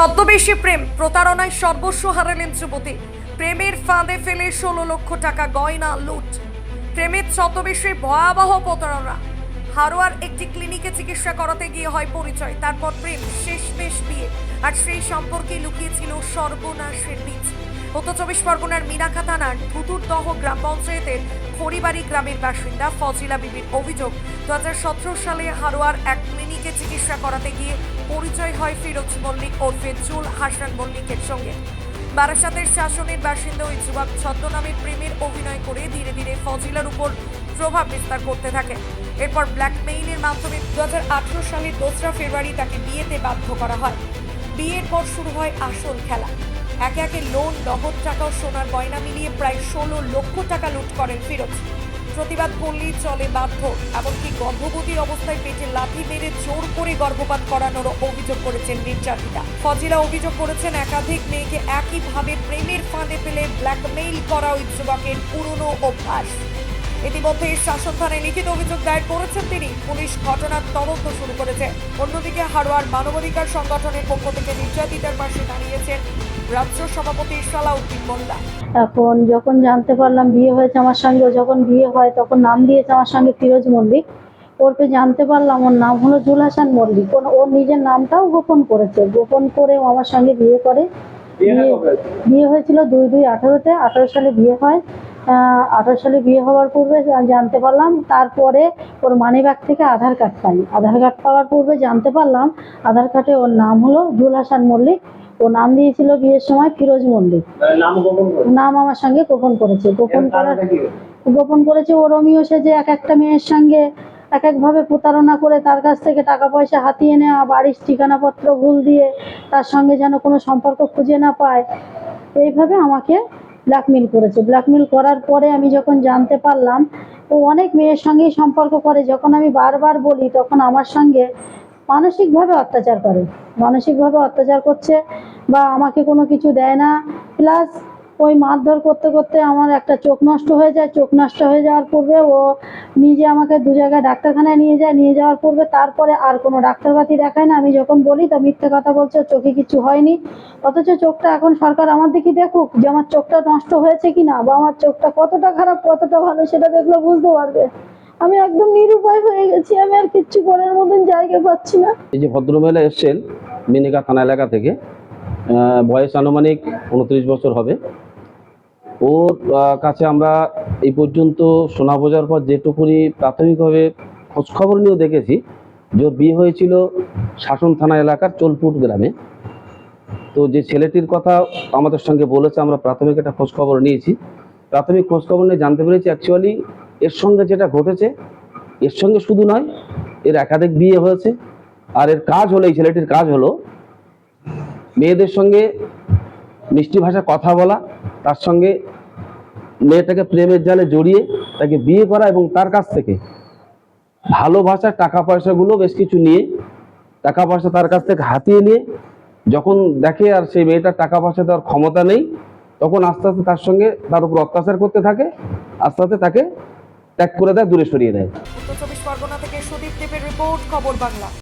ছদ্মবেশী প্রেম, প্রতারণায় সর্বস্ব হারালেন যুবতী। প্রেমের ফাঁদে ফেলে ষোলো লক্ষ টাকা গয়না, লুট। প্রেমের ছদ্মবেশে ভয়াবহ প্রতারণা। হারোয়ার একটি ক্লিনিকে চিকিৎসা করাতে গিয়ে হয় পরিচয়। তারপর প্রেম, শেষমেশ বিয়ে। আর সেই সম্পর্কে লুকিয়েছিল সর্বনাশের বীজ উত্তর চব্বিশ পরগনার মিনাখা থানার ধুতুরদহ গ্রাম পঞ্চায়েতের খড়িবাড়ি গ্রামের বাসিন্দা ফজিলা বিবির অভিযোগ, দু হাজার সতেরো সালে হারোয়ার এক ক্লিনিকে চিকিৎসা করাতে গিয়ে পরিচয় হয় ফিরোজ মল্লিক ওরফে জুল হাসান মল্লিকের সঙ্গে। বারাসাতের শাসনের বাসিন্দা ওই যুবক ছদ্মনামে প্রেমের অভিনয় করে ধীরে ধীরে ফজিলার উপর প্রভাব বিস্তার করতে থাকে। এরপর ব্ল্যাকমেইলের মাধ্যমে দুহাজার আঠেরো সালের দোসরা ফেব্রুয়ারি তাকে বিয়েতে বাধ্য করা হয়। বিয়ের পর শুরু হয় আসল খেলা। একে একে লোন নগদ টাকা ও সোনার গয়না মিলিয়ে প্রায় ষোলো লক্ষ টাকা লুট করেন ফিরোজ। প্রতিবাদ করলেই চলে বাধ্য, এমনকি গর্ভবতীর অবস্থায় পেটে লাথি মেরে জোর করে গর্ভপাত করানোরও অভিযোগ করেছেন নির্যাতিতা। ফজিলা অভিযোগ করেছেন, একাধিক মেয়েকে একইভাবে প্রেমের ফাঁদে ফেলে ব্ল্যাকমেইল করা ওই যুবকের পুরনো অভ্যাস। ইতিমধ্যে শাসন থানায় লিখিত অভিযোগ দায়ের করেছেন তিনি। পুলিশ ঘটনার তদন্ত শুরু করেছে। অন্যদিকে হারোয়ার মানবাধিকার সংগঠনের পক্ষ থেকে নির্যাতিতার পাশে দাঁড়িয়েছেন রাজ্য সভাপতি সালাউদ্দিন মোল্লা। এখন যখন জানতে পারলাম বিয়ে হয়েছে আমার সঙ্গে যখন বিয়ে হয় তখন নাম দিয়েছে আমার সঙ্গে ফিরোজ মল্লিক। ওরপে জানতে পারলাম ওর নাম হলো জুল হাসান মল্লিক। ওর- ওর নিজের নামটাও গোপন করেছে। গোপন করে ও আমার সঙ্গে বিয়ে করে। বিয়ে বিয়ে হয়েছিল দুই দুই আঠারোতে। আঠারো সালে বিয়ে হয়। আঠারো সালে বিয়ে হওয়ার পূর্বে জানতে পারলাম তারপরে ওর মানিব্যাগ থেকে আধার কার্ড পাই। আধার কার্ড পাওয়ার পূর্বে জানতে পারলাম আধার কার্ডে ওর নাম হলো জুল হাসান মল্লিক। ও নাম দিয়েছিল বিয়ের সময় ফিরোজ মল্লিক। নাম আমার সঙ্গে গোপন করেছে। গোপন করার গোপন করেছে ও রমিও সে যে এক একটা মেয়ের সঙ্গে এক একভাবে প্রতারণা করে তার কাছ থেকে টাকা পয়সা হাতিয়ে নেওয়া বাড়ির ঠিকানাপত্র ভুল দিয়ে তার সঙ্গে যেন কোনো সম্পর্ক খুঁজে না পায়। এইভাবে আমাকে ব্ল্যাকমেল করেছে। ব্ল্যাকমেল করার পরে আমি যখন জানতে পারলাম ও অনেক মেয়ের সঙ্গেই সম্পর্ক করে। যখন আমি বারবার বলি, তখন আমার সঙ্গে মানসিকভাবে অত্যাচার করে। মানসিকভাবে অত্যাচার করছে বা আমাকে কোনো কিছু দেয় না। প্লাস ওই মারধর করতে করতে আমার একটা চোখ নষ্ট হয়ে যায়। চোখ নষ্ট হয়ে যাওয়ার পূর্বে ও নিজে আমাকে দু জায়গায় ডাক্তারখানায় নিয়ে যায়, নিয়ে যাওয়ার পূর্বে তারপরে আর কোনো ডাক্তারবাতি দেখায় না। আমি যখন বলি, তা মিথ্যে কথা বলছে, চোখে কিছু হয়নি। অথচ চোখটা এখন সরকার আমার দিকে দেখুক যে আমার চোখটা নষ্ট হয়েছে কি না বা আমার চোখটা কতটা খারাপ, কতটা ভালো, সেটা দেখলে বুঝতে পারবে। আমি একদম নিরুপায় হয়ে গেছি, আমি আর কিচ্ছু করার মতন জায়গা পাচ্ছি না। এই যে ভদ্রমহিলা এসছেন, মিনিকা থানা এলাকা থেকে বয়স আনুমানিক উনত্রিশ বছর হবে। ওর কাছে আমরা এই পর্যন্ত শোনা বোঝার পর যেটুকুনি প্রাথমিকভাবে খোঁজখবর নিয়েও দেখেছি, যে বিয়ে হয়েছিল শাসন থানা এলাকার চোলপুর গ্রামে। তো যে ছেলেটির কথা আমাদের সঙ্গে বলেছে, আমরা প্রাথমিক একটা খোঁজখবর নিয়েছি। প্রাথমিক খোঁজখবর নিয়ে জানতে পেরেছি অ্যাকচুয়ালি এর সঙ্গে যেটা ঘটেছে, এর সঙ্গে শুধু নয়, এর একাধিক বিয়ে হয়েছে। আর এর কাজ হলো, এই ছেলেটির কাজ হলো, মেয়েদের সঙ্গে মিষ্টি ভাষা কথা বলা, তার সঙ্গে মেয়েটাকে প্রেমের জালে জড়িয়ে তাকে বিয়ে করা এবং তার কাছ থেকে ভালো ভালোবাসার টাকা পয়সাগুলো বেশ কিছু নিয়ে, টাকা পয়সা তার কাছ থেকে হাতিয়ে নিয়ে যখন দেখে আর সেই মেয়েটার টাকা পয়সা দেওয়ার ক্ষমতা নেই, তখন আস্তে আস্তে তার সঙ্গে তার উপর অত্যাচার করতে থাকে, আস্তে আস্তে তাকে ত্যাগ করে দেয়, দূরে সরিয়ে দেয়। চব্বিশ পরগনা থেকে সুদীপ দেবের রিপোর্ট, খবর বাংলা।